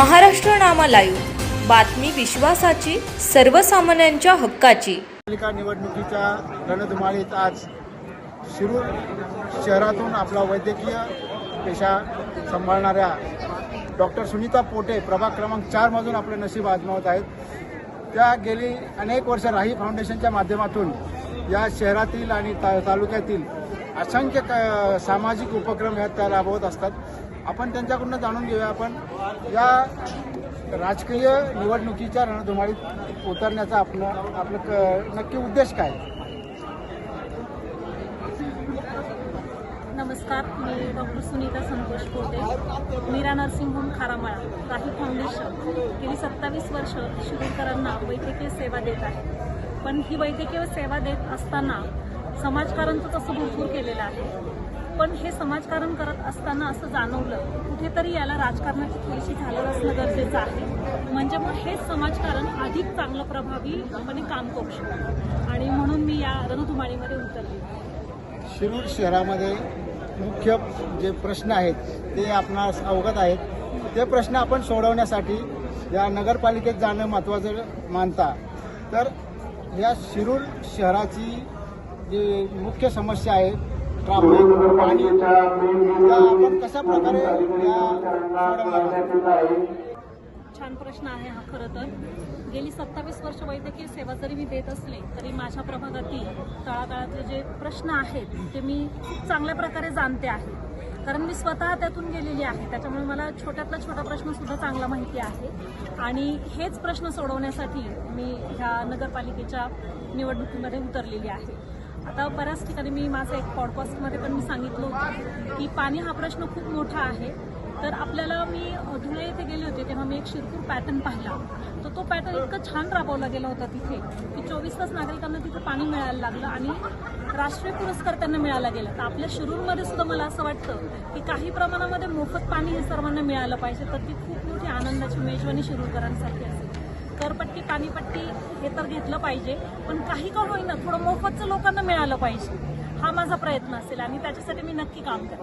महाराष्ट्र नामा live. बातमी विश्वासाची सर्वसामान्यांच्या हक्काची. पालिका निवडणुकीच्या रणधुमाळीत आज शिरूर शहरातून आपला वैद्यकीय पेशा सांभाळणाऱ्या डॉक्टर सुनीता पोटे प्रभाग क्रमांक चारमधून आपले नशीब आजमावत आहेत. त्या गेली अनेक वर्ष राही फाउंडेशनच्या माध्यमातून या शहरातील आणि ता तालुक्यातील असंख्य सामाजिक उपक्रम ह्या त्या राबवत असतात. आपण त्यांच्याकडून जाणून घेऊया. आपण या राजकीय निवडणुकीच्या रणधुमाळीत उतरण्याचा आपलं आपलं क नक्की उद्देश काय? नमस्कार मी doctor Sunita Santosh Pote Meera nursing home Kharamala Rahi foundation. गेली सत्तावीस वर्ष शिरूरकरांना वैद्यकीय सेवा देत आहे. पण ही वैद्यकीय सेवा देत असताना समाजकारण तर तसं भरपूर केलेलं आहे. पण हे समाजकारण करत असताना असं जाणवलं कुठेतरी याला राजकारणाची थोडीशी झालं असणं गरजेचं आहे. म्हणजे मग हेच समाजकारण अधिक चांगलं प्रभावीपणे काम करू शकतो. आणि म्हणून मी या रणधुमाळीमध्ये उतरले शिरूर शहरामध्ये मुख्य जे प्रश्न आहेत ते आपणास अवगत आहेत. ते प्रश्न आपण सोडवण्यासाठी या नगरपालिकेत जाणं महत्त्वाचं मानता. तर या शिरूर शहराची जी मुख्य समस्या आहे ट्राफिक आपण कशा प्रकारे आहोत? छान प्रश्न आहे हा खरं तर. गेली सत्तावीस वर्ष वैद्यकीय सेवा जरी मी देत असले तरी माझ्या प्रभागातील तळागाळातले जे प्रश्न आहेत ते मी खूप चांगल्या प्रकारे जाणते आहे. कारण मी स्वतः त्यातून गेलेली आहे. त्याच्यामुळे मला छोट्यातला छोटा प्रश्न सुद्धा चांगला माहिती आहे. आणि हेच प्रश्न सोडवण्यासाठी मी ह्या नगरपालिकेच्या निवडणुकीमध्ये उतरलेली आहे. आता बऱ्याच ठिकाणी मी माझं एक पॉडकास्टमध्ये पण मी सांगितलं होतं की पाणी हा प्रश्न खूप मोठा आहे. तर आपल्याला मी धुळे येथे गेले होते तेव्हा मी एक शिरपूर पॅटर्न पाहिला. तर तो पॅटर्न इतकं छान राबवला गेला होता तिथे की चोवीस तास नागरिकांना तिथे पाणी मिळायला लागलं आणि राष्ट्रीय पुरस्कार त्यांना मिळाला गेला. तर आपल्या शिरूरमध्ये सुद्धा मला असं वाटतं की काही प्रमाणामध्ये मोफत पाणी हे सर्वांना मिळालं पाहिजे. तर ती खूप मोठी आनंदाची मेजवानी शिरूरकरांसाठी असेल. करपट्टी पाणीपट्टी हे तर घेतलं पाहिजे. पण काही का होईना थोडं मोफतचं लोकांना मिळालं पाहिजे. हा माझा प्रयत्न असेल आणि त्याच्यासाठी मी नक्की काम करेन.